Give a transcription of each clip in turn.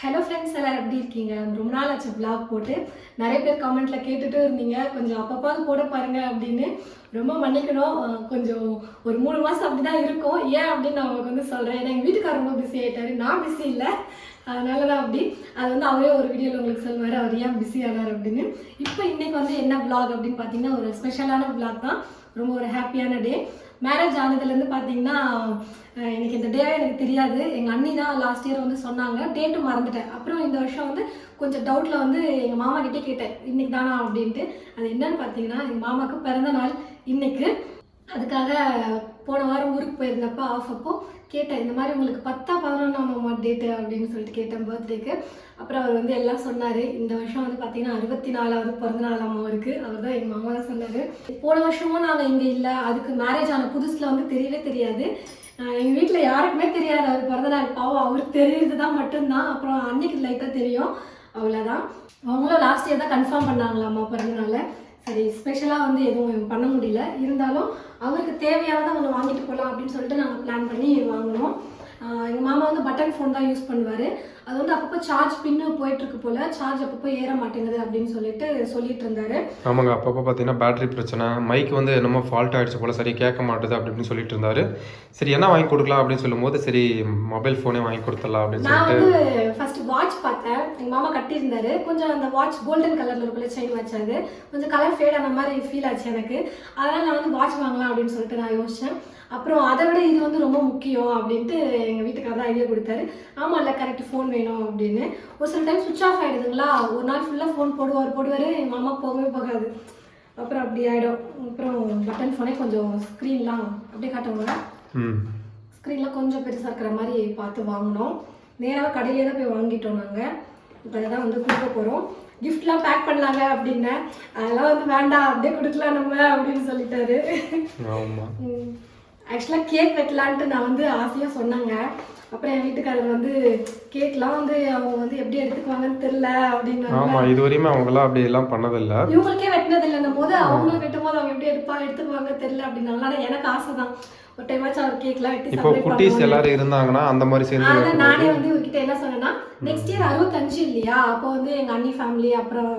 Hello friends எல்லாரும் எப்படி இருக்கீங்க? ரொம்ப நாள் ஆச்சு ப்ளாக் போட்டு. நிறைய பேர் கமெண்ட்டில் கேட்டுட்டு இருந்தீங்க. கொஞ்சம் அப்பப்போ போட பாருங்கள் அப்படின்னு ரொம்ப மன்னிக்கணும். கொஞ்சம் ஒரு மூணு மாதம் அப்படி தான் இருக்கும். ஏன் அப்படின்னு நான் உங்களுக்கு வந்து சொல்கிறேன் ஏன்னா எங்கள் வீட்டுக்காரர் ரொம்ப பிஸி ஆகிட்டாரு நான் பிஸி இல்லை. அதனால தான் அப்படி. அது வந்து அவரே ஒரு வீடியோவில் உங்களுக்கு சொல்லுவார். அவர் ஏன் பிஸி ஆனார் அப்படின்னு. இப்போ இன்றைக்கி வந்து என்ன ப்ளாக் அப்படின்னு பார்த்தீங்கன்னா ஒரு ஸ்பெஷலான ப்ளாக் தான். ரொம்ப ஒரு ஹாப்பியான டே மேரேஜ் ஆனதுலேருந்து பார்த்தீங்கன்னா எனக்கு இந்த டேவே எனக்கு தெரியாது. எங்கள் அண்ணி தான் லாஸ்ட் இயர் வந்து சொன்னாங்க. டேட்டு மறந்துட்டேன். அப்புறம் இந்த வருஷம் வந்து கொஞ்சம் டவுட்டில் வந்து எங்கள் மாமா கிட்டே கேட்டேன். இன்னைக்கு தானா? அப்படின்ட்டு. அது என்னன்னு பார்த்தீங்கன்னா எங்கள் மாமாவுக்கு பிறந்த நாள் இன்னைக்கு. அதுக்காக போன வாரம் ஊருக்கு போயிருந்தப்ப ஆஃப் அப்போ கேட்டேன் இந்த மாதிரி உங்களுக்கு பத்தா பதினொன்றாம் டேட்டு அப்படின்னு சொல்லிட்டு கேட்டேன் பர்த்டேக்கு அப்புறம் அவர் வந்து எல்லாம் சொன்னார் இந்த வருஷம் வந்து பார்த்தீங்கன்னா அறுபத்தி நாலாவது பிறந்த நாளாம் அவருக்கு அவர் தான் எங்கள் மாமா தான் சொன்னார். போன வருஷமும் நாங்கள் இங்கே இல்லை அதுக்கு மேரேஜ் ஆன புதுசில் வந்து தெரியவே தெரியாது. எங்கள் வீட்டில் யாருக்குமே தெரியாது அவர் பிறந்தநாள். பாவம் அவருக்கு தெரியுது தான் மட்டும்தான். அப்புறம் அன்னைக்கு லைட்டாக தெரியும். அவ்வளோதான் அவங்களும் லாஸ்ட் இயர் தான் கன்ஃபார்ம் பண்ணாங்களாம்மா பிறந்தநாளை. சரி ஸ்பெஷலாக வந்து எதுவும் பண்ண முடியல. இருந்தாலும் அவருக்கு தேவையானதை ஒன்று வாங்கிட்டு போகலாம் அப்படின்னு சொல்லிட்டு நாங்கள் பிளான் பண்ணி வாங்கினோம். எங்கள் மாமா வந்து பட்டன் ஃபோன் தான் யூஸ் பண்ணுவார். அது வந்து அப்பப்போ சார்ஜ் பின்னு போயிட்டுருக்கு போல் சார்ஜ் அப்பப்போ ஏற மாட்டேங்குது அப்படின்னு சொல்லிட்டு சொல்லிட்டு இருந்தாரு. ஆமாங்க அப்பப்போ பார்த்தீங்கன்னா பேட்டரி பிரச்சனை மைக் வந்து என்னமோ ஃபால்ட் ஆயிடுச்சு போல சரி கேட்க மாட்டுது அப்படி இப்படின்னு சொல்லிட்டு இருந்தாரு. சரி என்ன வாங்கி கொடுக்கலாம் அப்படின்னு சொல்லும்போது சரி மொபைல் ஃபோனே வாங்கி கொடுத்துடலாம் அப்படின்னு நான் சொல்லிட்டு வந்து ஃபர்ஸ்ட் வாட்ச் பார்த்தேன் எங்க மாமா கட்டியிருந்தாரு. கொஞ்சம் அந்த வாட்ச் கோல்டன் கலர்ல இருக்குள்ள செயின் வாட்ச் அது. கொஞ்சம் கலர் ஃபேட் ஆன மாதிரி ஃபீல் ஆச்சு எனக்கு. அதனால நான் வந்து வாட்ச் வாங்கலாம் அப்படின்னு சொல்லிட்டு நான் யோசிச்சேன். அப்புறம் அதை விட இது வந்து ரொம்ப முக்கியம் அப்படின்ட்டு எங்கள் வீட்டுக்காரர் தான் ஐடியா கொடுத்தாரு. ஆமாம் இல்லை கரெக்ட் ஃபோன் வேணும் அப்படின்னு. ஒரு சில டைம் சுவிச் ஆஃப் ஆகிடுதுங்களா ஒரு நாள் ஃபுல்லாக ஃபோன் போடுவார் போடுவார் எங்கள் மாமா போகவே போகாது. அப்புறம் அப்படி ஆகிடும் அப்புறம் பட்டன் ஃபோனே கொஞ்சம் ஸ்க்ரீன்லாம் அப்படியே காட்டுவாங்க. ஸ்க்ரீன்லாம் கொஞ்சம் பெருசாக இருக்கிற மாதிரி பார்த்து வாங்கினோம் நேராக கடையிலே தான் போய் வாங்கிட்டோம் நாங்கள் இப்போ அதை தான் வந்து கொடுக்க போகிறோம் கிஃப்ட்லாம் பேக் பண்ணலாங்க அப்படின்னேன் அதெல்லாம் வந்து வேண்டாம் அப்படியே கொடுக்கலாம் நம்ம அப்படின்னு சொல்லிட்டாரு. ஆக்சுவலாக கேக் வெட்டலான்ட்டு நான் வந்து ஆசையாக சொன்னாங்க. அப்புறம் என் வீட்டுக்காரர் வந்து கேக்லாம் வந்து அவங்க வந்து எப்படி எடுத்துக்குவாங்கன்னு தெரில அப்படின்னு ஆமாம் இது வரையுமே அவங்களாம் அப்படி எல்லாம் பண்ணதில்லை. இவங்களுக்கே வெட்டினது இல்லைன்னும் போது அவங்களுக்கு வெட்டும் போது அவங்க எப்படி எடுப்பா எடுத்துக்குவாங்க தெரியல அப்படின்னால எனக்கு ஆசை தான் ஒரு டைமாச்சும் அவர் கேக்லாம் வெட்டி இப்போ குட்டீஸ். எல்லாரும் இருந்தாங்கன்னா அந்த மாதிரி சேர்ந்து நானே வந்து இவர்கிட்ட என்ன சொன்னேன்னா நெக்ஸ்ட் இயர் அறுபத்தஞ்சு இல்லையா? அப்போ வந்து எங்க அண்ணி ஃபேமிலி அப்புறம்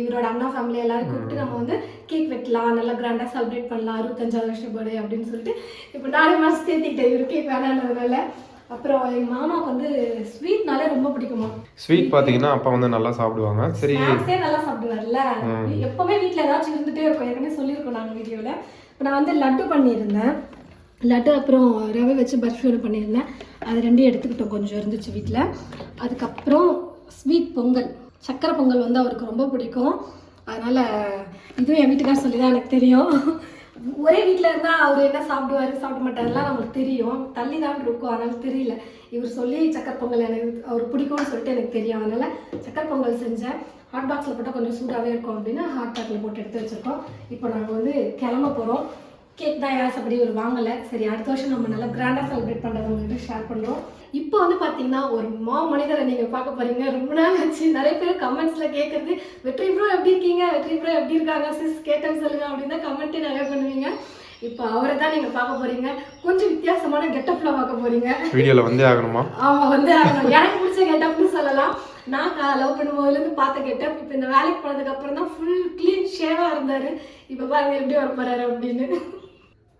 இவரோட அண்ணா ஃபேமிலி எல்லாரும் கூப்பிட்டு நம்ம வந்து கேக் வெட்டலாம் நல்லா கிராண்டா செலிப்ரேட் பண்ணலாம் அறுபத்தஞ்சாவது வருஷம் பர்த்டே அப்படின்னு சொல்லிட்டு இப்போ நாலு மாசம் தேத்திக்கிட்டேன் இவர் கேக் வேணான்றதுனால அப்புறம் எங்க மாமாவுக்கு வந்து ஸ்வீட்னாலே ரொம்ப பிடிக்குமா? ஸ்வீட் பார்த்தீங்கன்னா அப்பா வந்து நல்லா சாப்பிடுவாங்க. சரி. ஸ்நாக்ஸே நல்லா சாப்பிடுவார்ல? எப்பவுமே வீட்டில் ஏதாச்சும் இருந்துட்டே இருக்கும். ஏற்கனவே சொல்லியிருக்கோம் நாங்கள் வீடியோவில் இப்போ நான் வந்து லட்டு பண்ணியிருந்தேன். லட்டு அப்புறம் ரவை வச்சு பர்ஃபி ஒன்று பண்ணியிருந்தேன். அது ரெண்டையும் எடுத்துக்கிட்டோம். கொஞ்சம் இருந்துச்சு வீட்டில் அதுக்கப்புறம் ஸ்வீட் பொங்கல். சக்கரை பொங்கல் வந்து அவருக்கு ரொம்ப பிடிக்கும். அதனால் இதுவும் என் வீட்டுக்கார சொல்லி தான் எனக்கு தெரியும். ஒரே வீட்டில் இருந்தால் அவர் என்ன சாப்பிடுவாரு சாப்பிட மாட்டாருலாம் நம்மளுக்கு தெரியும். தள்ளி தான் இருக்கும் அதனால தெரியல. இவர் சொல்லி சக்கரை பொங்கல் எனக்கு அவர் பிடிக்கும்னு சொல்லிட்டு எனக்கு தெரியும். அதனால் சக்கர் பொங்கல் செஞ்சேன். ஹாட் பாக்ஸில் போட்டால் கொஞ்சம் சூடாகவே இருக்கும் அப்படின்னு ஹாட் பேக்கில் போட்டு எடுத்து வச்சுருக்கோம். இப்போ நாங்கள் வந்து கிளம்ப போகிறோம் கேக் தான் ஆசைப்படி ஒரு வாங்கலை. சரி அடுத்த வருஷம் நம்ம நல்லா கிராண்டாக செலிப்ரேட் பண்ணுறத உங்கள்கிட்ட ஷேர் பண்ணுறோம் இப்போ வந்து பார்த்தீங்கன்னா ஒரு மா மனிதரை நீங்கள் பார்க்க போறீங்க. ரொம்ப நாள் ஆச்சு. நிறைய பேர் கமெண்ட்ஸில் கேட்குறது வெற்றி ப்ரோ எப்படி இருக்கீங்க? வெற்றி ப்ரோ எப்படி இருக்காங்க? சிஸ் கேட்டேன்னு சொல்லுங்க. அப்படின்னு தான் கமெண்ட்டே நிறைய பண்ணுவீங்க. இப்போ அவரை தான் நீங்கள் பார்க்க போறீங்க. கொஞ்சம் வித்தியாசமான கெட்டப்பில் பார்க்க போறீங்க. வீடியோவில் வந்தே ஆகணுமா? ஆமா வந்து ஆகணும். எனக்கு பிடிச்ச கெட்டப்னு சொல்லலாம். நான் லவ் பண்ணும்போதுலேருந்து பார்த்த கெட்டப் இப்போ இந்த வேலைக்கு போனதுக்கு அப்புறம் தான் ஃபுல் க்ளீன் ஷேவாக இருந்தாரு. இப்போ பாருங்க எப்படி வர போறாரு அப்படின்னு.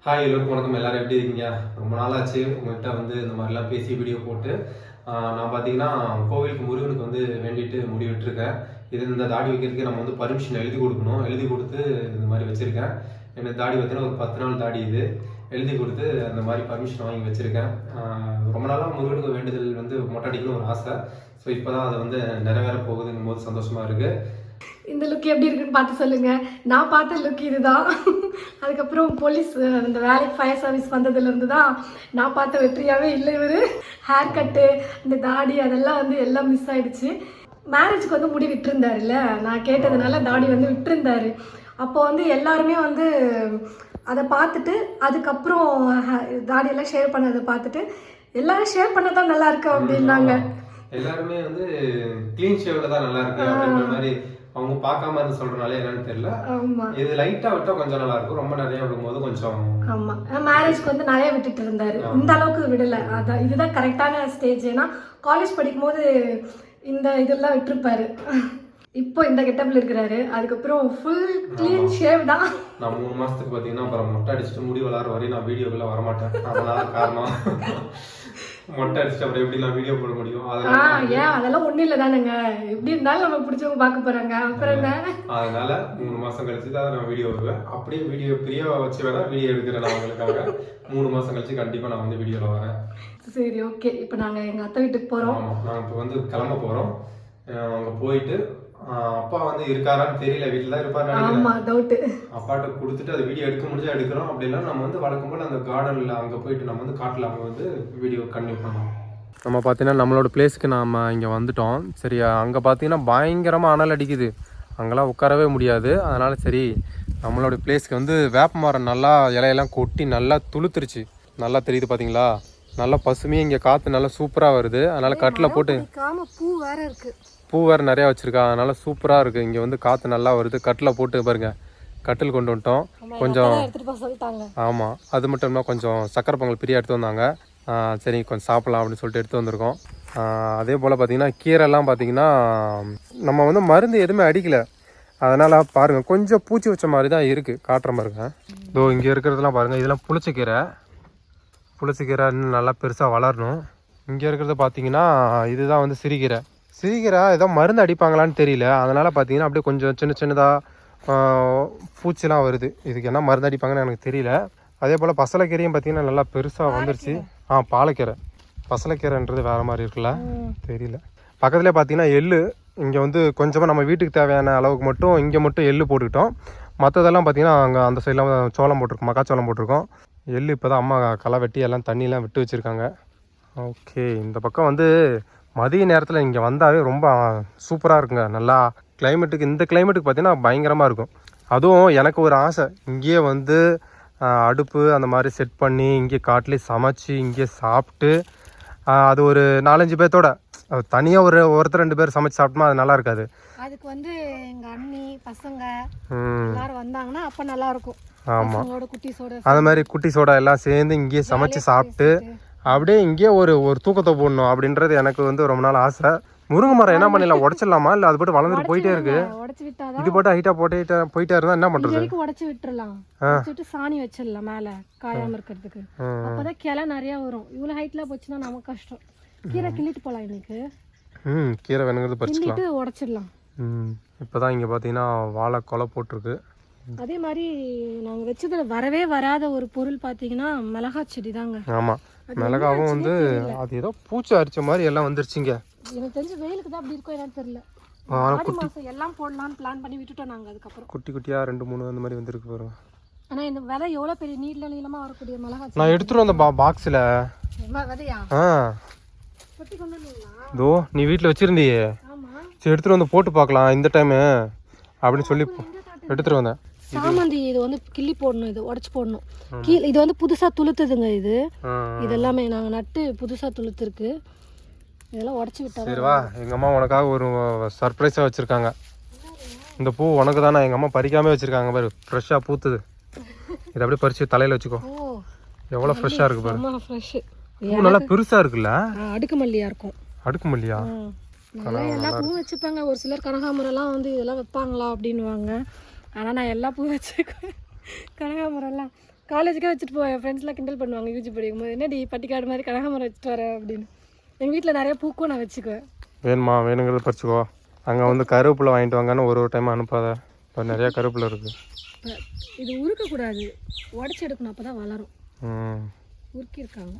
ஹாய் எல்லோருக்கும் வணக்கம். எல்லாரும் எப்படி இருக்கீங்க? ரொம்ப நாள் ஆச்சு உங்கள்கிட்ட வந்து இந்த மாதிரிலாம் பேசி வீடியோ போட்டு. நான் பார்த்தீங்கன்னா கோவிலுக்கு முருகனுக்கு வந்து வேண்டிட்டு முடி விட்டுருக்கேன் இது இந்த தாடி வைக்கிறதுக்கு நம்ம வந்து பர்மிஷன் எழுதி கொடுக்கணும். எழுதி கொடுத்து இந்த மாதிரி வச்சுருக்கேன். எனக்கு தாடி பார்த்தீங்கன்னா ஒரு பத்து நாள் தாடி இது. எழுதி கொடுத்து அந்த மாதிரி பர்மிஷன் வாங்கி வச்சுருக்கேன். ரொம்ப நாளாக முருகனுக்கு வேண்டுதல் வந்து மொட்டை அடிக்கணும் ஒரு ஆசை. ஸோ இப்போ தான் அதை வந்து நிறைவேற போகுதுங்கும் போது சந்தோஷமாக இருக்குது இந்த லுக் எப்படி இருக்குன்னு பார்த்து சொல்லுங்க. நான் பார்த்த லுக் இதுதான். அதுக்கப்புறம் போலீஸ் அந்த வேலைக்கு ஃபயர் சர்வீஸ் வந்ததுலேருந்து தான் நான் பார்த்த வெற்றியாவே இல்லை இவர். ஹேர் கட்டு இந்த தாடி அதெல்லாம் வந்து எல்லாம் மிஸ் ஆயிடுச்சு. மேரேஜ்க்கு வந்து முடி விட்டுருந்தாருல்ல? நான் கேட்டதுனால தாடி வந்து விட்டுருந்தாரு. அப்போ வந்து எல்லாருமே வந்து அதை பார்த்துட்டு அதுக்கப்புறம் தாடியெல்லாம் ஷேர் பண்ணதை பார்த்துட்டு எல்லாரும் ஷேர் பண்ண தான் நல்லா இருக்கு அப்படின்னாங்க. எல்லாருமே வந்து க்ளீன் ஷேவ்ல தான் நல்லா இருக்கு அப்படின்ற மாதிரி அவங்க பார்க்காம இருந்து சொல்றனால என்னன்னு தெரியல. இது லைட்டா விட்டா கொஞ்சம் நல்லா இருக்கும். ரொம்ப நிறைய விடும்போது கொஞ்சம் ஆமா. மேரேஜ்க்கு வந்து நிறைய விட்டுட்டு இருந்தாரு. இந்த அளவுக்கு விடல. அதான் இதுதான் கரெக்டான ஸ்டேஜ் ஏன்னா காலேஜ் படிக்கும்போது இந்த இதெல்லாம் விட்டுருப்பாரு. இப்போ இந்த கெட்டப்ல இருக்கிறாரு. அதுக்கப்புறம் ஃபுல் க்ளீன் ஷேவ் தான். நான் மூணு மாசத்துக்கு பார்த்தீங்கன்னா அப்புறம் மொட்டை அடிச்சுட்டு முடி வளர வரையும் நான் வீடியோக்குள்ள வரமாட்டேன். அதனால காரணம். மொட்டை அடிச்சுட்டு அப்புறம் எப்படி நான் வீடியோ போட முடியும்? அதனால ஏன்? அதெல்லாம் ஒண்ணும் இல்லை தானுங்க எப்படி இருந்தாலும் நம்ம பிடிச்சவங்க பார்க்க போறாங்க. அப்புறம் என்ன? அதனால மூணு மாசம் கழிச்சு தான் நான் வீடியோ வருவேன் அப்படியே வீடியோ பிரியாவை வச்சு வேணா வீடியோ எடுக்கிறேன் நான் உங்களுக்காக. மூணு மாசம் கழிச்சு கண்டிப்பா நான் வந்து வீடியோல வரேன். சரி ஓகே இப்போ நாங்க எங்க அத்தை வீட்டுக்கு போறோம். நான் இப்போ வந்து கிளம்ப போறோம். அங்க போயிட்டு அப்பா வந்து இருக்காரான்னு தெரியல வீட்டில் தான் இருப்பாரு நினைக்கிறேன். ஆமா டவுட்டு அப்பாட்ட கொடுத்துட்டு அது வீடியோ எடுக்க முடிஞ்சா எடுக்கிறோம். அப்படின்னா நம்ம வந்து வழக்கம் போல் அந்த கார்டனில் அங்கே போயிட்டு நம்ம வந்து காட்டில் அங்கே வந்து வீடியோ கண்டினியூ பண்ணோம் நம்ம பார்த்தீங்கன்னா நம்மளோட பிளேஸ்க்கு நாம் இங்கே வந்துட்டோம். சரி அங்கே பார்த்தீங்கன்னா பயங்கரமாக அனல் அடிக்குது. அங்கெல்லாம் உட்காரவே முடியாது. அதனால் சரி நம்மளோட பிளேஸ்க்கு வந்து வேப்ப மரம் நல்லா இலையெல்லாம் கொட்டி நல்லா துளுத்துருச்சு. நல்லா தெரியுது பார்த்தீங்களா நல்லா பசுமையாக இங்கே காற்று நல்லா சூப்பராக வருது. அதனால் கட்டில் போட்டு காம பூ வேற இருக்கு. பூ வேறு நிறையா வச்சுருக்கா. அதனால் சூப்பராக இருக்குது இங்கே வந்து காற்று நல்லா வருது. கட்டில் போட்டு பாருங்க. கட்டில் கொண்டு வந்துட்டோம். கொஞ்சம் ஆமாம் அது மட்டும் இல்லாமல் கொஞ்சம் சக்கரை பொங்கல் பிரியா எடுத்து வந்தாங்க. சரி கொஞ்சம் சாப்பிட்லாம் அப்படின்னு சொல்லிட்டு எடுத்து வந்திருக்கோம். அதே போல் பார்த்தீங்கன்னா கீரைலாம் பார்த்தீங்கன்னா நம்ம வந்து மருந்து எதுவுமே அடிக்கலை. அதனால் பாருங்கள் கொஞ்சம் பூச்சி வச்ச மாதிரி தான் இருக்குது காட்டுற பாருங்க. இதோ இங்கே இருக்கிறதெல்லாம் பாருங்கள் இதெல்லாம் புளிச்சக்கீரை. புளிச்சக்கீரை இன்னும் நல்லா பெருசாக வளரணும். இங்கே இருக்கிறது பார்த்தீங்கன்னா இதுதான் வந்து சிறுகீரை. சீக்கிரம் ஏதோ மருந்து அடிப்பாங்களான்னு தெரியல. அதனால் பார்த்தீங்கன்னா அப்படியே கொஞ்சம் சின்ன சின்னதாக பூச்சிலாம் வருது. இதுக்கு என்ன மருந்து அடிப்பாங்கன்னு எனக்கு தெரியல. அதே போல் பசலைக்கீரையும் பார்த்தீங்கன்னா நல்லா பெருசாக வந்துருச்சு. ஆ பாலக்கீரை. பசலைக்கீரைன்றது வேறு மாதிரி இருக்குல்ல? தெரியல. பக்கத்துலேயே பார்த்தீங்கன்னா எள்ளு. இங்கே வந்து கொஞ்சமாக நம்ம வீட்டுக்கு தேவையான அளவுக்கு மட்டும் இங்கே மட்டும் எள்ளு போட்டுக்கிட்டோம். மற்றதெல்லாம் பார்த்தீங்கன்னா அங்கே அந்த சைடில் சோளம் போட்டிருக்கோம். மக்காச்சோளம் போட்டிருக்கோம். எள்ளு இப்போ தான் அம்மா களை வெட்டி எல்லாம் தண்ணியெலாம் விட்டு வச்சுருக்காங்க. ஓகே இந்த பக்கம் வந்து மதிய நேரத்தில் இங்கே வந்தாவே ரொம்ப சூப்பராக இருக்குங்க. நல்லா கிளைமேட்டுக்கு இந்த கிளைமேட்டுக்கு பார்த்தீங்கன்னா பயங்கரமாக இருக்கும். அதுவும் எனக்கு ஒரு ஆசை. இங்கேயே வந்து அடுப்பு அந்த மாதிரி செட் பண்ணி இங்கே காட்டிலே சமைச்சு இங்கே சாப்பிட்டு அது ஒரு நாலஞ்சு பேர்த்தோட தனியாக ஒரு ஒருத்தர் ரெண்டு பேர் சமைச்சு சாப்பிட்டோமா அது நல்லா இருக்காது. அதுக்கு வந்து எங்க அண்ணி பசங்க எல்லாரும் வந்தாங்கன்னா அப்ப நல்லா இருக்கும். ஆமாம் குட்டிஸோட அந்த மாதிரி குட்டி சோடா எல்லாம் சேர்ந்து இங்கேயே சமைச்சு சாப்பிட்டு அப்படியே இங்கேயே ஒரு ஒரு தூக்கத்தை போடணும் அப்படின்றது எனக்கு வந்து ரொம்ப நாள் ஆசை. முருங்கை மரம் என்ன பண்ணிடலாம்? உடச்சிடலாமா? இல்லை அது பாட்டு வளர்ந்துட்டு போயிட்டே இருக்கு. இது பாட்டு ஹைட்டாக போட்டே போயிட்டே இருந்தால் என்ன வரைக்கும் உடைச்சு விட்டுறலாம். உடைச்சிட்டு சாணி வச்சிடலாம் மேல காயாம இருக்கிறதுக்கு. அப்பதான் கிளை நிறைய வரும். இவ்வளவு ஹைட்ல போச்சுன்னா நமக்கு கஷ்டம். கீரை கிள்ளிட்டு போலாம் இன்னைக்கு. ம் கீரை வேணுங்கிறது பறிச்சுக்கலாம். உடைச்சிடலாம். ம் இப்போ தான் இங்கே பார்த்தீங்கன்னா வாழை கொலை போட்டிருக்கு. அதே மாதிரி நாங்க வச்சதுல வரவே வராத ஒரு பொருள் பாத்தீங்கன்னா மிளகா செடி தாங்க. ஆமாம் மிளகாவும் வந்து அது ஏதோ பூச்சி அரிச்ச மாதிரி எல்லாம் வந்துருச்சுங்க. எனக்கு தெரிஞ்ச வெயிலுக்கு தான் அப்படி இருக்கும் என்னன்னு தெரியல. ஆடி மாசம் எல்லாம் போடலாம்னு பிளான் பண்ணி விட்டுட்டோம் நாங்க அதுக்கப்புறம். குட்டி குட்டியாக ரெண்டு மூணு அந்த மாதிரி வந்திருக்கு பாருங்க. ஆனா இந்த விதை எவ்வளவு பெரிய நீட்ல நீளமா வரக்கூடிய மிளகா நான் எடுத்துகிட்டு வந்த பா பாக்ஸில் ஆ. இதோ நீ வீட்டில் வச்சுருந்தியே. சரி எடுத்துகிட்டு வந்து போட்டு பார்க்கலாம் இந்த டைமு அப்படின்னு சொல்லி எடுத்துகிட்டு வந்தேன். சாமந்தி இது வந்து கிள்ளி போடணும் இது உடைச்சு போடணும். கீழே இது வந்து புதுசா துளுத்துதுங்க இது. இது எல்லாமே நாங்க நட்டு புதுசா துளுத்துருக்கு. இதெல்லாம் உடைச்சு விட்டா சரி வா எங்கள் அம்மா உனக்காக ஒரு சர்ப்ரைஸாக வச்சுருக்காங்க. இந்த பூ உனக்கு தானே? எங்கள் அம்மா பறிக்காமே வச்சுருக்காங்க பாரு. ஃப்ரெஷ்ஷாக பூத்துது. இதை அப்படியே பறித்து தலையில் வச்சுக்கோ. எவ்வளோ ஃப்ரெஷ்ஷாக இருக்கு பாரு. பூ நல்லா பெருசாக இருக்குல்ல? அடுக்கு மல்லியா இருக்கும். அடுக்கு மல்லியா? எல்லா பூவும் வச்சுப்பாங்க. ஒரு சிலர் கனகாமரம்லாம் வந்து இதெல்லாம் வைப்பாங்களா அப்படின்னுவாங்க. ஆனால் நான் எல்லா பூவும் வச்சுக்குவேன் கனகாமரம்லாம். காலேஜுக்கே வச்சுட்டு போவேன். ஃப்ரெண்ட்ஸ்லாம் கிண்டல் பண்ணுவாங்க யூஜி படிக்கும்போது என்னடி பட்டிக்காடு மாதிரி கனகாமரம் வச்சுட்டு வரேன் அப்படின்னு. எங்கள் வீட்டில் நிறைய பூக்கும் நான் வச்சுக்குவேன். வேணுமா? வேணுங்கிறத பறிச்சுக்கோ. அங்கே வந்து கருவேப்பிலை வாங்கிட்டு வாங்கன்னு ஒரு ஒரு டைம் அனுப்பாத. இப்போ நிறையா கருவேப்பிலை இருக்குது இது உருக்கக்கூடாது. உடச்சி எடுக்கணும். அப்போ தான் வளரும் உருக்கியிருக்காங்க.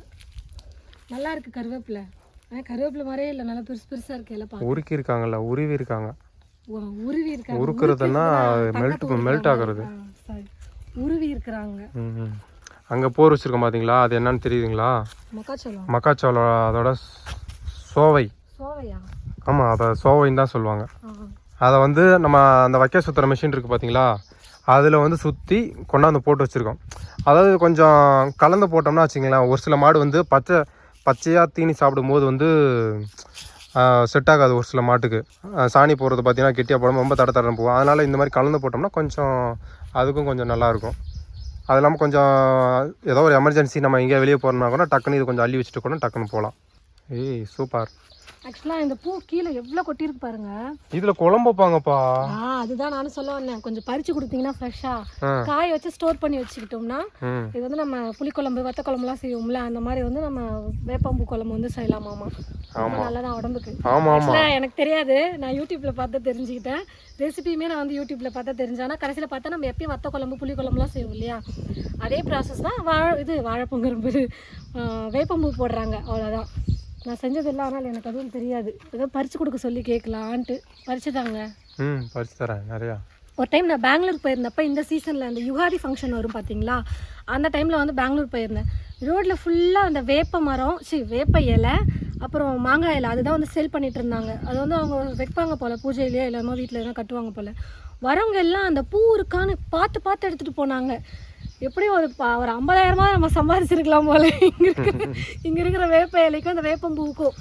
நல்லா இருக்கு கருவேப்பிலை. ஆனால் கருவேப்பிலை மாதிரியே இல்லை. நல்லா பெருசு பெருசாக இருக்கு எல்லாம் பார்க்க. உருக்கி இருக்காங்கல்ல உருவி இருக்காங்க உருவி இருக்காங்க. உருக்குறதுன்னா மெல்ட் மெல்ட் ஆகுறது. உருவி இருக்கிறாங்க. அங்கே போர் வச்சுருக்கோம் பார்த்தீங்களா அது என்னன்னு தெரியுதுங்களா? மக்காச்சோளம். மக்காச்சோளம் அதோட சோவை. ஆமாம் அதை சோவைன்னு தான் சொல்லுவாங்க. அதை வந்து நம்ம அந்த வைக்க சுற்றுற மிஷின் இருக்குது பார்த்தீங்களா அதில் வந்து சுற்றி கொண்டாந்து போட்டு வச்சுருக்கோம். அதாவது கொஞ்சம் கலந்து போட்டோம்னா வச்சுங்களேன் ஒரு சில மாடு வந்து பச்சை பச்சையாக தீனி சாப்பிடும்போது வந்து செட் ஆகாது ஒரு சில மாட்டுக்கு. சாணி போடுறது பார்த்தீங்கன்னா கெட்டியாக போடாமல் ரொம்ப தட போகும். அதனால் இந்த மாதிரி கலந்து போட்டோம்னா கொஞ்சம் அதுக்கும் கொஞ்சம் நல்லாயிருக்கும். அது இல்லாமல் கொஞ்சம் ஏதோ ஒரு எமர்ஜென்சி நம்ம எங்கேயா வெளியே போகிறோம்னா கூட டக்குன்னு இது கொஞ்சம் அள்ளி வச்சுட்டு கூட டக்குன்னு போகலாம். ஏய் சூப்பர் ஆக்சுவலாக இந்த பூ கீழே எவ்வளோ கொட்டியிருக்கு பாருங்க. இதுல குழம்பு வைப்பாங்கப்பா. ஆ அதுதான் நானும் சொல்ல வந்தேன். கொஞ்சம் பறிச்சு கொடுத்தீங்கன்னா ஃப்ரெஷ்ஷாக. காய வச்சு ஸ்டோர் பண்ணி வச்சுக்கிட்டோம்னா இது வந்து நம்ம புளிக்குழம்பு வத்த குழம்புலாம் செய்வோம்ல அந்த மாதிரி வந்து நம்ம வேப்பம்பூ குழம்பு வந்து செய்யலாமாமா ரொம்ப நல்லதான் உடம்புக்கு. ஆமா ஆமா. ஆக்சுவலாக எனக்கு தெரியாது. நான் யூடியூப்ல பார்த்து தெரிஞ்சுக்கிட்டேன். ரெசிபியுமே நான் வந்து யூடியூப்ல பார்த்தா தெரிஞ்சேன். கடைசியில் பார்த்தா நம்ம எப்பயும் வத்த குழம்பு புளி குழம்புலாம் செய்வோம் இல்லையா? அதே ப்ராசஸ் தான் வாழை இது வாழைப்பூங்கிறம்பு வேப்பம்பூ போடுறாங்க. அவ்வளோதான் நான் செஞ்சதில்லை ஆனால் எனக்கு அதுவும் தெரியாது. ஏதோ பறிச்சு கொடுக்க சொல்லி கேட்கலான்ட்டு. பறிச்சு தாங்க ம் பறிச்சு தரேன் நிறையா. ஒரு டைம் நான் பெங்களூர் போயிருந்தப்ப இந்த சீசனில் அந்த யுகாதி ஃபங்க்ஷன் வரும் பார்த்தீங்களா அந்த டைமில் வந்து பெங்களூர் போயிருந்தேன். ரோட்டில் ஃபுல்லாக அந்த வேப்ப மரம் சி வேப்ப இலை அப்புறம் மாங்காய் இலை அதுதான் வந்து சேல் பண்ணிட்டு இருந்தாங்க. அது வந்து அவங்க வைப்பாங்க போல் பூஜையிலேயே இல்லாமல் வீட்டில் எல்லாம் கட்டுவாங்க போல். வரவங்க எல்லாம் அந்த பூ இருக்கான்னு பார்த்து பார்த்து எடுத்துகிட்டு போனாங்க. எப்படியும் ஒரு ஒரு ஐம்பதாயிரமா நம்ம சம்பாதிச்சிருக்கலாம் போல. இங்கே இருக்கிற இங்கே இருக்கிற வேப்ப இலைக்கும் அந்த வேப்பம்பூவுக்கும்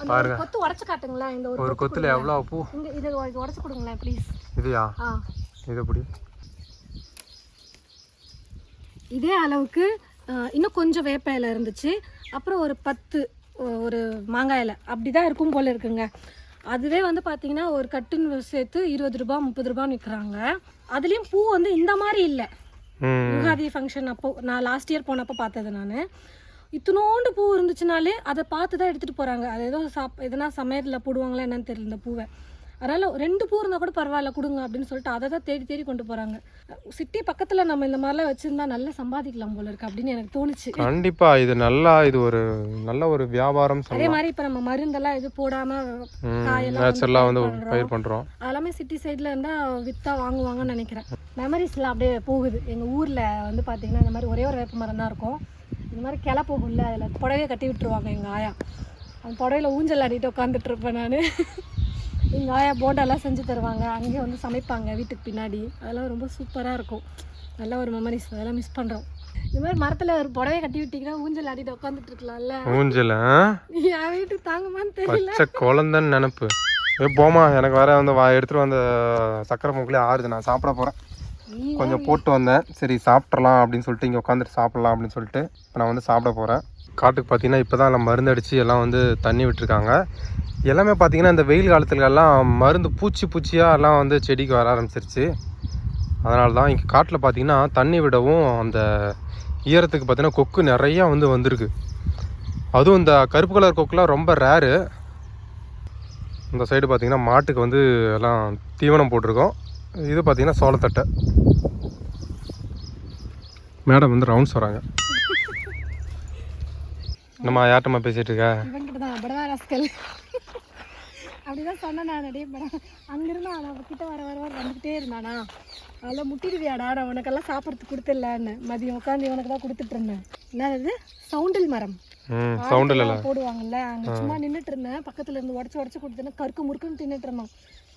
அந்த ஒரு கொத்து உடச்சு காட்டுங்களேன். இந்த ஒரு கொத்துல எவ்வளோ பூ? இங்கே இதை உடச்சு கொடுங்களேன் ப்ளீஸ் இதுயா? இது எப்படி? இதே அளவுக்கு இன்னும் கொஞ்சம் வேப்ப இலை இருந்துச்சு. அப்புறம் ஒரு பத்து ஒரு மாங்காய் இலை. அப்படி தான் இருக்கும் போல இருக்குங்க. அதுவே வந்து பார்த்தீங்கன்னா ஒரு கட்டுன்னு சேர்த்து இருபது ரூபா முப்பது ரூபான்னு விற்கிறாங்க அதுலேயும் பூ வந்து இந்த மாதிரி இல்லை. யுகாதி ஃபங்க்ஷன் அப்போ நான் லாஸ்ட் இயர் போனப்போ பார்த்தது நான். இத்தினோண்டு பூ இருந்துச்சுனாலே அதை பார்த்து தான் எடுத்துகிட்டு போகிறாங்க அது ஏதோ சாப் எதனா சமையலில் போடுவாங்களா என்னன்னு தெரியல இந்த பூவை. அதனால் ரெண்டு பூ இருந்தால் கூட பரவாயில்ல கொடுங்க அப்படின்னு சொல்லிட்டு அதை தான் தேடி தேடி கொண்டு போகிறாங்க சிட்டி பக்கத்தில் நம்ம இந்த மாதிரிலாம் வச்சுருந்தா நல்லா சம்பாதிக்கலாம் போல இருக்கு அப்படின்னு எனக்கு தோணுச்சு. கண்டிப்பா இது நல்லா இது ஒரு நல்ல ஒரு வியாபாரம் அதே மாதிரி இப்போ நம்ம மருந்தெல்லாம் எதுவும் போடாமல் காயெல்லாம் வந்து. பயிர் பண்றோம். அதெல்லாமே சிட்டி சைடில் இருந்தால் விற்றா வாங்குவாங்கன்னு நினைக்கிறேன். மெமரிஸ்லாம் அப்படியே போகுது. எங்கள் ஊரில் வந்து பார்த்தீங்கன்னா இந்த மாதிரி ஒரே ஒரு வேப்ப மரம் தான் இருக்கும். இந்த மாதிரி கிளை போகும்ல அதில் புடவையை கட்டி விட்டுருவாங்க எங்கள் ஆயா. அந்த புடவையில் ஊஞ்சல் ஆடிட்டு உட்காந்துட்டு இருப்பேன் நான். எங்கள் ஆயா போண்டாலாம் செஞ்சு தருவாங்க. அங்கேயே வந்து சமைப்பாங்க வீட்டுக்கு பின்னாடி. அதெல்லாம் ரொம்ப சூப்பராக இருக்கும். நல்ல ஒரு மெமரிஸ் அதெல்லாம் மிஸ் பண்ணுறோம் இந்த மாதிரி மரத்தில் ஒரு புடவையை கட்டி விட்டிங்கன்னா ஊஞ்சல் ஆடிட்டு உட்காந்துட்டு இருக்கலாம்ல. ஊஞ்சல்? என் வீட்டுக்கு தாங்குமான்னு தெரியல. குழந்தைன்னு நினப்பு. ஏ போமா எனக்கு வேற வந்து வா எடுத்துட்டு வந்த சக்கரை மூக்கிலே ஆறுது. நான் சாப்பிட போறேன். நீ கொஞ்சம் போட்டு வந்தேன். சரி சாப்பிட்றலாம் அப்படின்னு சொல்லிட்டு இங்கே உட்காந்துட்டு சாப்பிட்லாம் அப்படின்னு சொல்லிட்டு இப்போ நான் வந்து சாப்பிட போகிறேன் காட்டுக்கு பார்த்தீங்கன்னா இப்போ தான் எல்லாம் மருந்து அடித்து எல்லாம் வந்து தண்ணி விட்டுருக்காங்க. எல்லாமே பார்த்தீங்கன்னா இந்த வெயில் காலத்துலலாம் மருந்து பூச்சி பூச்சியாக எல்லாம் வந்து செடிக்கு வர ஆரம்பிச்சிருச்சு. அதனால தான் இங்கே காட்டில் பார்த்தீங்கன்னா தண்ணி விடவும் அந்த ஈரத்துக்கு பார்த்தீங்கன்னா கொக்கு நிறையா வந்து வந்திருக்கு. அதுவும் இந்த கருப்பு கலர் கொக்குலாம் ரொம்ப ரேரு இந்த சைடு பார்த்தீங்கன்னா மாட்டுக்கு வந்து எல்லாம் தீவனம் போட்டிருக்கோம். இது பார்த்தீங்கன்னா சோளத்தட்டை. மேடம் வந்து ரவுண்ட்ஸ் வராங்க. என்னம்மா யார்ட்டம்மா பேசிகிட்டு இருக்க? அப்படிதான் சொன்னேன் நான் டே படம் அங்கிருந்து அவன் கிட்ட வர வர வர வந்துக்கிட்டே இருந்தானா? அதெல்லாம் முட்டிடுவியாடா நான் உனக்கெல்லாம் சாப்பிட்றதுக்கு கொடுத்துடலான்னு. மதியம் உட்காந்து இவனுக்கு தான் கொடுத்துட்டு இருந்தேன். என்னது சவுண்டில் மரம். ம் சவுண்ட் இல்லை ஆடுக்கெல்லாம் போடுவாங்கல்ல அங்க சும்மா நின்னுட்டு இருந்தேன். பக்கத்துல இருந்து உடச்சு உடச்சு கொடுத்தேன்னா கருக்கு முறுக்குன்னு தின்னுட்டு இருந்தான்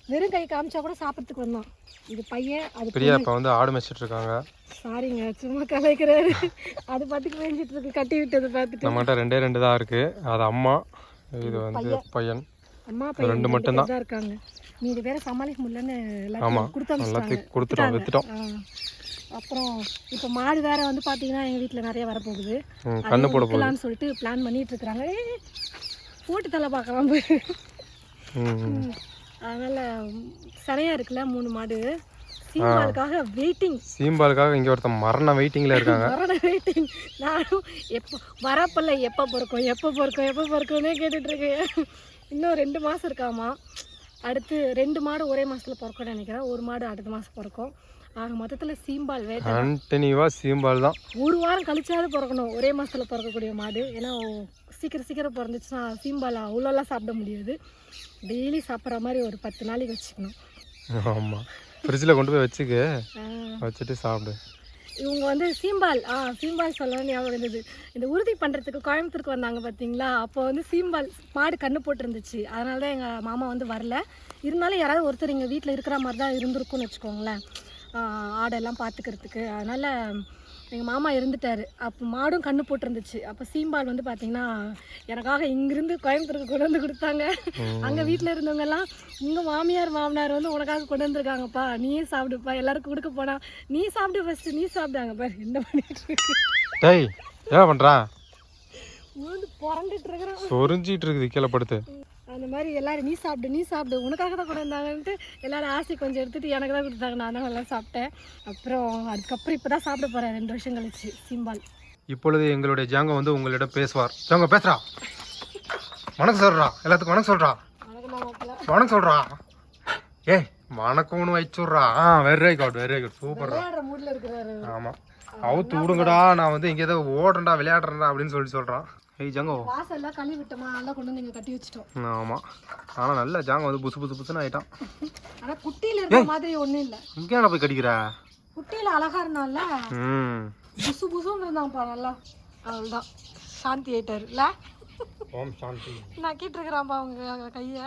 வெறும் கை காமிச்சா கூட சாப்பிட்றதுக்கு வந்தான். இது பையன் அது பிரியா இப்போ வந்து ஆடு மேய்ச்சிட்டு இருக்காங்க. சாரிங்க சும்மா கலைக்கிறாரு அது பாட்டுக்கு மேய்ஞ்சிட்டு இருக்கு கட்டி விட்டது பார்த்துட்டு நம்மகிட்ட ரெண்டே ரெண்டு தான் இருக்குது அது அம்மா இது வந்து பையன். அம்மா பையன் ரெண்டு மட்டும்தான். தான் இருக்காங்க. மீதி வேற சமாளிக்க முடியலன்னு. எல்லாத்தையும் கொடுத்து எல்லாத்தையும் கொடுத்துட்டோம் வித்துட்டோம். அப்புறம் இப்போ மாடு வேற வந்து பாத்தீங்கன்னா எங்க வீட்ல நிறைய வரப்போகுது. கண்ணு போட விற்கலாம்னு சொல்லிட்டு பிளான் பண்ணிட்டு இருக்காங்க போட்டு தலை பார்க்கலாம். அதனால சனையா இருக்குல்ல மூணு மாடு. சீமாளுக்காக வெயிட்டிங் சீம்பாலுக்காக இங்கே ஒருத்தன் மரண வெயிட்டிங்கில் இருக்காங்க. வரோட வெயிட்டிங் நானும் எப்போ வரப்பல்ல எப்போ பிறக்கும் எப்போ பிறக்கும் எப்போ பிறக்கும்னே கேட்டுட்டு இருக்கேன் இன்னும் ரெண்டு மாதம் இருக்காமா. அடுத்து ரெண்டு மாடு ஒரே மாசத்துல பிறக்கும்னு நினைக்கிறேன். ஒரு மாடு அடுத்த மாதம் பிறக்கும். ஆக மொத்தத்தில் சீம்பால் வேட்டை கண்டினியூவாக சீம்பால் தான். ஒரு வாரம் கழிச்சாவது பிறக்கணும். ஒரே மாசத்துல பிறக்கக்கூடிய மாடு. ஏன்னா சீக்கிரம் சீக்கிரம் பிறந்துச்சுன்னா சீம்பால் அவ்வளோலாம் சாப்பிட முடியாது. டெய்லி சாப்பிட்ற மாதிரி ஒரு பத்து நாளைக்கு வச்சுக்கணும். ஆமாம் ஃப்ரிட்ஜில் கொண்டு போய் வச்சுக்க. வச்சுட்டு சாப்பிடு. இவங்க வந்து சீம்பால் ஆ சீம்பால் சொல்லணும்னு ஞாபகம் இருந்தது. இந்த உறுதி பண்ணுறதுக்கு கோயம்புத்தூருக்கு வந்தாங்க பார்த்தீங்களா அப்போ வந்து சீம்பால் மாடு கண்ணு போட்டிருந்துச்சு. அதனால தான் எங்கள் மாமா வந்து வரல. இருந்தாலும் யாராவது ஒருத்தர் இங்கே வீட்டில் இருக்கிற மாதிரி தான் இருந்திருக்கும்னு வச்சுக்கோங்களேன். ஆடெல்லாம் பார்த்துக்கிறதுக்கு அதனால் எங்கள் மாமா இருந்துட்டாரு. அப்போ மாடும் கண்ணு போட்டிருந்துச்சு. அப்போ சீம்பால் வந்து பார்த்தீங்கன்னா எனக்காக இங்கிருந்து கோயம்புத்தூருக்கு கொண்டு வந்து கொடுத்தாங்க. அங்கே வீட்டில் இருந்தவங்கெல்லாம் உங்கள் மாமியார் மாமனார் வந்து உனக்காக கொண்டு வந்திருக்காங்கப்பா. நீயே சாப்பிடுப்பா. எல்லாருக்கும் கொடுக்க போனா நீ சாப்பிடு ஃபர்ஸ்ட் நீ சாப்பிடாங்க பாரு. என்ன பண்ணிட்டு என்ன பண்ணுறா வந்து புரண்டுட்டு இருக்கிறான். சொரிஞ்சிட்டு இருக்குது கீழே படுத்து. அந்த மாதிரி எல்லாரும் நீ சாப்பிடு நீ சாப்பிடு உனக்காக தான் கொண்டு வந்தாங்கன்ட்டு எல்லாரும் ஆசை கொஞ்சம் எடுத்துட்டு எனக்கு தான் கொடுத்தாங்க. நான் தான் நல்லா சாப்பிட்டேன். அப்புறம் அதுக்கப்புறம் இப்போ தான் சாப்பிட போகிறேன் ரெண்டு வருஷம் கழிச்சு. சிம்பால். இப்பொழுது எங்களுடைய ஜாங்கோ வந்து உங்களிடம் பேசுவார். ஜாங்கோ பேசுறா. வணக்கம் சொல்றா. எல்லாத்துக்கும் வணக்கம் சொல்றா. வணக்கம் சொல்றா. ஏய் வணக்கம்னு வச்சுடுறா ஆ வெரி குட் வெரி குட் சூப்பர்ரா விளையாடுற மூடில் இருக்கிறாரு. ஆமா. அவுத்து விடுங்கடா. நான் வந்து இங்கே ஏதோ ஓடுறேன்டா விளையாடுறேன்டா அப்படின்னு சொல்லி சொல்றான். ஏய் ஜாங்கோ. வாசல்லாம் கழுவி விட்டோமா நல்லா கொண்டு வந்து இங்கே கட்டி வச்சிட்டோம். ஆமா. ஆனா நல்ல ஜாங்கோ வந்து புசு புசு புசுன்னு ஆயிட்டான். ஆனால் குட்டியில் இருக்கிற மாதிரி ஒன்றும் இல்லை. இங்கே போய் கடிக்கிற? குட்டியில் அழகா இருந்தான்ல? ம். புசு புசுன்னு இருந்தான்ப்பா நல்லா. அவ்வளோதான் சாந்தி ஆயிட்டாரு. இல்லை ஓம் சாந்தி. நக்கிட்டு இருக்கிறான்ப்பா அவங்க கையை.